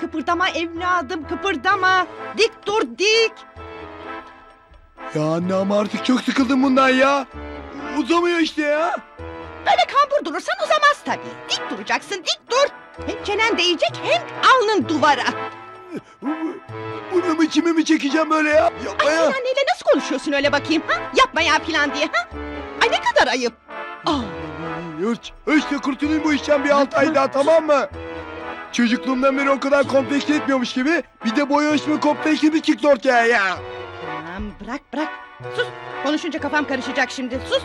Kıpırdama evladım kıpırdama. Dik dur dik. Ya anne ama artık çok sıkıldım bundan ya. Uzamıyor işte ya. Böyle kambur durursan uzamaz tabii. Dik duracaksın dik dur. Hem çenen değecek hem alnın duvara. Bunu mu çimi mi çekeceğim böyle ya? Yapma Ay sen ya. anneyle nasıl konuşuyorsun öyle bakayım ha? Yapma ya filan diye ha? Ay ne kadar ayıp. Ah, Hiç, hiç de kurtulayım bu işten bir altı ay daha tamam mı? Çocukluğumdan beri o kadar kompleks etmiyormuş gibi bir de boy ölçme kompleksi mi çıktı ortaya ya? tamam bırak bırak. Sus. Konuşunca kafam karışacak şimdi. Sus.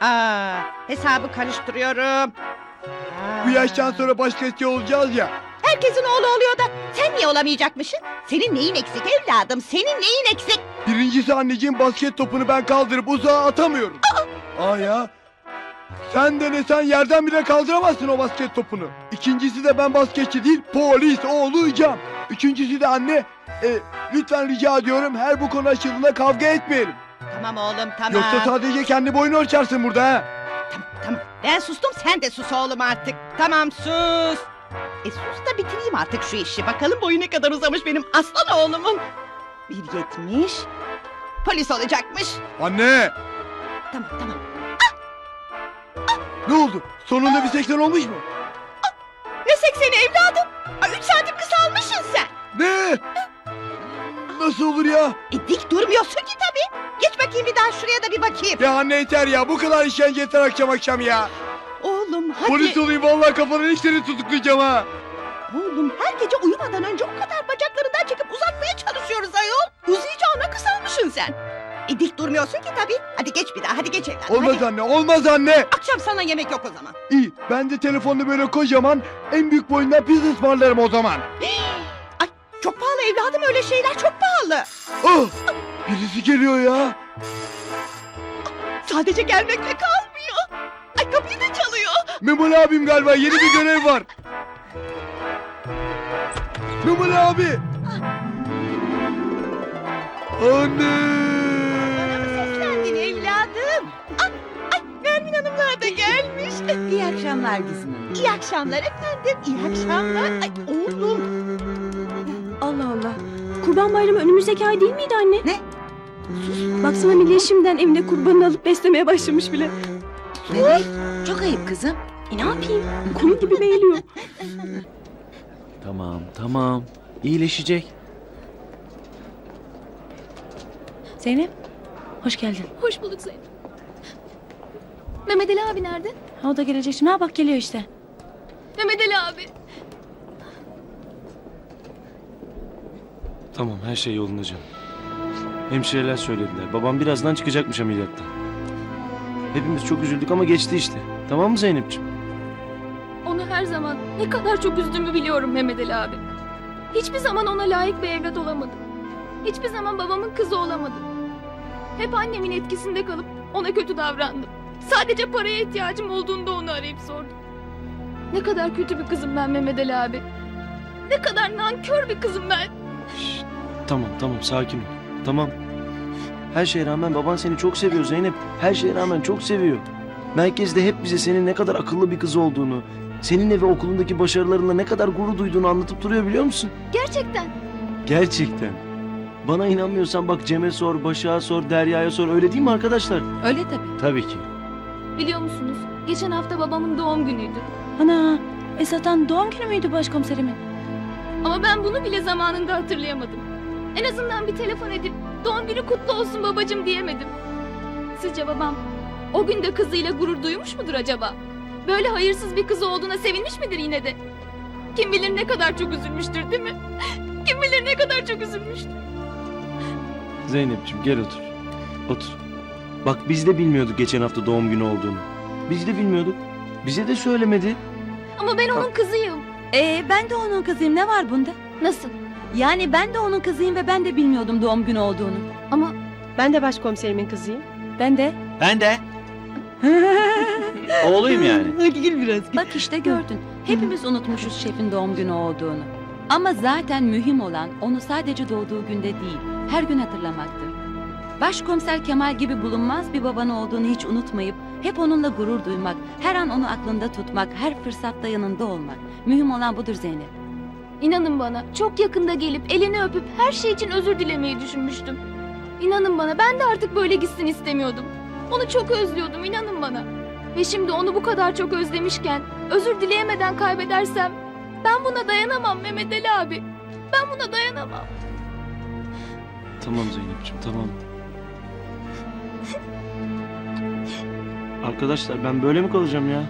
Aa, hesabı karıştırıyorum. Aa, Bu yaştan sonra başkası olacağız ya. Herkesin oğlu oluyor da sen niye olamayacakmışsın? Senin neyin eksik evladım? Senin neyin eksik? Birincisi anneciğim basket topunu ben kaldırıp uzağa atamıyorum. Aa ya. Sen de ne sen yerden bile kaldıramazsın o basket topunu. İkincisi de ben basketçi değil polis olacağım. Üçüncüsü de anne e, lütfen rica ediyorum her bu konu açıldığında kavga etmeyelim. Tamam oğlum tamam. Yoksa sadece kendi boyunu ölçersin burada ha. Tamam tamam. Ben sustum sen de sus oğlum artık. Tamam sus. E sus da bitireyim artık şu işi. Bakalım boyu ne kadar uzamış benim aslan oğlumun. Bir yetmiş. Polis olacakmış. Anne Tamam tamam. Ne oldu? Sonunda bir seksen olmuş mu? Ne sekseni evladım? Ay, Üç santim kısalmışsın sen. Ne? Nasıl olur ya? E dik durmuyorsun ki tabii. Geç bakayım bir daha şuraya da bir bakayım. Ya anne yeter ya bu kadar işkence yeter akşam akşam ya. Oğlum hadi. Polis olayım vallahi kafanın içlerini tutuklayacağım ha. Oğlum her gece uyumadan önce o kadar bacaklarından çekip uzatmaya çalışıyoruz ayol. Uzayacağına kısalmışsın sen. E dik durmuyorsun ki tabii. Hadi geç bir daha hadi geç evladım. Olmaz hadi. anne olmaz anne. Akşam sana yemek yok o zaman. İyi ben de telefonda böyle kocaman en büyük boyundan pizza ısmarlarım o zaman. Ay çok pahalı evladım öyle şeyler çok pahalı. Oh birisi geliyor ya. Sadece gelmekle kalmıyor. Ay kapıyı da çalıyor. Memoli abim galiba yeni bir görev var. Memoli abi. Anne. İyi akşamlar Hanım. İyi akşamlar efendim. İyi akşamlar. Ay oğlum. Allah Allah. Kurban bayramı önümüzdeki ay değil miydi anne? Ne? Baksana millet şimdiden evinde kurbanını alıp beslemeye başlamış bile. Bebek çok ayıp kızım. E ne yapayım? Konu gibi meyiliyor. Tamam, tamam. İyileşecek. Zeynep, hoş geldin. Hoş bulduk Zeynep. Mehmet Ali abi nerede? O da gelecek şimdi. Ha bak geliyor işte. Mehmet Ali abi. Tamam, her şey yolunda canım. Hemşireler söylediler. Babam birazdan çıkacakmış ameliyattan. Hepimiz çok üzüldük ama geçti işte. Tamam mı Zeynep'ciğim? Onu her zaman ne kadar çok üzdüğümü biliyorum Mehmet Ali abi. Hiçbir zaman ona layık bir evlat olamadım. Hiçbir zaman babamın kızı olamadım. Hep annemin etkisinde kalıp ona kötü davrandım. Sadece paraya ihtiyacım olduğunda onu arayıp sordum. Ne kadar kötü bir kızım ben Mehmet Ali abi. Ne kadar nankör bir kızım ben. Tamam, tamam. Sakin ol. Tamam. Her şeye rağmen baban seni çok seviyor Zeynep. Her şeye rağmen çok seviyor. Merkezde hep bize senin ne kadar akıllı bir kız olduğunu, seninle ve okulundaki başarılarınla ne kadar gurur duyduğunu anlatıp duruyor biliyor musun? Gerçekten. Gerçekten. Bana inanmıyorsan bak Cem'e sor, Başak'a sor, Derya'ya sor. Öyle değil mi arkadaşlar? Öyle tabii. Tabii ki. Biliyor musunuz? Geçen hafta babamın doğum günüydü. Ana, Esat'ın doğum günü müydü başkomiserimin? Ama ben bunu bile zamanında hatırlayamadım. En azından bir telefon edip doğum günü kutlu olsun babacım diyemedim. Sizce babam o gün de kızıyla gurur duymuş mudur acaba? Böyle hayırsız bir kızı olduğuna sevinmiş midir yine de? Kim bilir ne kadar çok üzülmüştür değil mi? Kim bilir ne kadar çok üzülmüştür. Zeynep'ciğim gel otur. Otur. Bak biz de bilmiyorduk geçen hafta doğum günü olduğunu. Biz de bilmiyorduk. Bize de söylemedi. Ama ben onun kızıyım. Ee, ben de onun kızıyım. Ne var bunda? Nasıl? Yani ben de onun kızıyım ve ben de bilmiyordum doğum günü olduğunu. Ama Ben de başkomiserimin kızıyım. Ben de. Ben de. Oğluyum yani. Hadi gül biraz. Bak işte gördün. Hepimiz unutmuşuz şefin doğum günü olduğunu. Ama zaten mühim olan onu sadece doğduğu günde değil, her gün hatırlamaktır. Başkomiser Kemal gibi bulunmaz bir baban olduğunu hiç unutmayıp hep onunla gurur duymak, her an onu aklında tutmak, her fırsatta yanında olmak. Mühim olan budur Zeynep. İnanın bana çok yakında gelip elini öpüp her şey için özür dilemeyi düşünmüştüm. İnanın bana ben de artık böyle gitsin istemiyordum. Onu çok özlüyordum inanın bana. Ve şimdi onu bu kadar çok özlemişken özür dileyemeden kaybedersem ben buna dayanamam Mehmet Ali abi. Ben buna dayanamam. Tamam Zeynep'ciğim tamam. Arkadaşlar ben böyle mi kalacağım ya?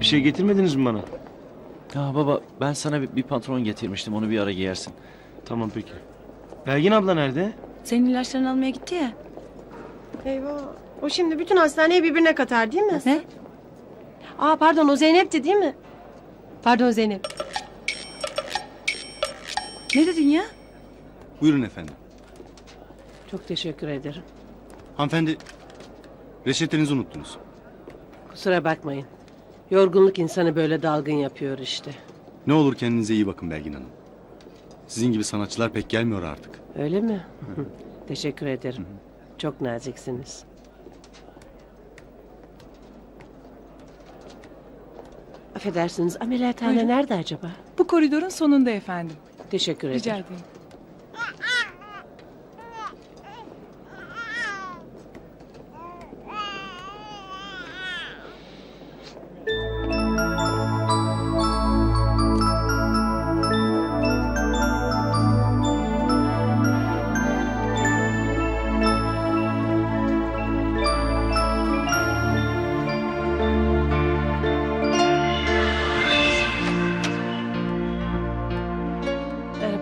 Bir şey getirmediniz mi bana? Ya baba ben sana bir, bir pantolon getirmiştim onu bir ara giyersin. Tamam peki. Belgin abla nerede? Senin ilaçlarını almaya gitti ya. Eyvah. O şimdi bütün hastaneyi birbirine katar değil mi? Ne? Aa pardon o Zeynep'ti değil mi? Pardon Zeynep. Ne dedin ya? Buyurun efendim. Çok teşekkür ederim. Hanımefendi, reçetenizi unuttunuz. Kusura bakmayın. Yorgunluk insanı böyle dalgın yapıyor işte. Ne olur kendinize iyi bakın Belgin Hanım. Sizin gibi sanatçılar pek gelmiyor artık. Öyle mi? teşekkür ederim. Çok naziksiniz. Affedersiniz ameliyathane Buyurun. nerede acaba? Bu koridorun sonunda efendim. Teşekkür ederim. Rica ederim.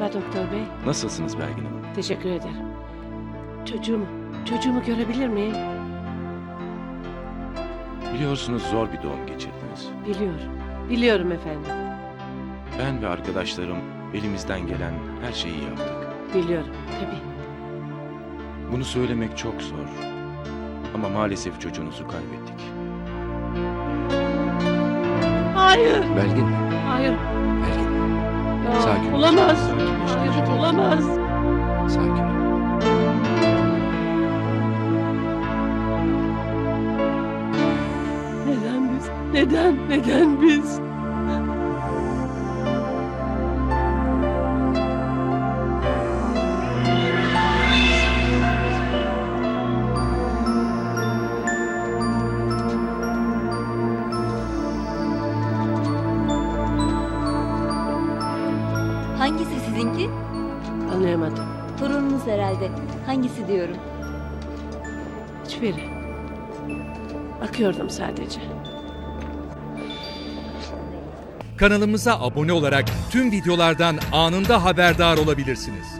Merhaba doktor bey. Nasılsınız Belgin Hanım? Teşekkür ederim. Çocuğumu, çocuğumu görebilir miyim? Biliyorsunuz zor bir doğum geçirdiniz. Biliyorum. Biliyorum efendim. Ben ve arkadaşlarım elimizden gelen her şeyi yaptık. Biliyorum. Tabii. Bunu söylemek çok zor. Ama maalesef çocuğunuzu kaybettik. Hayır. Belgin. Hayır. Sakin ol. Olamaz. Hayır, olamaz. Sakin ol. Neden biz? Neden? Neden biz? Hangisi diyorum. Hiçbiri. Bakıyordum sadece. Kanalımıza abone olarak tüm videolardan anında haberdar olabilirsiniz.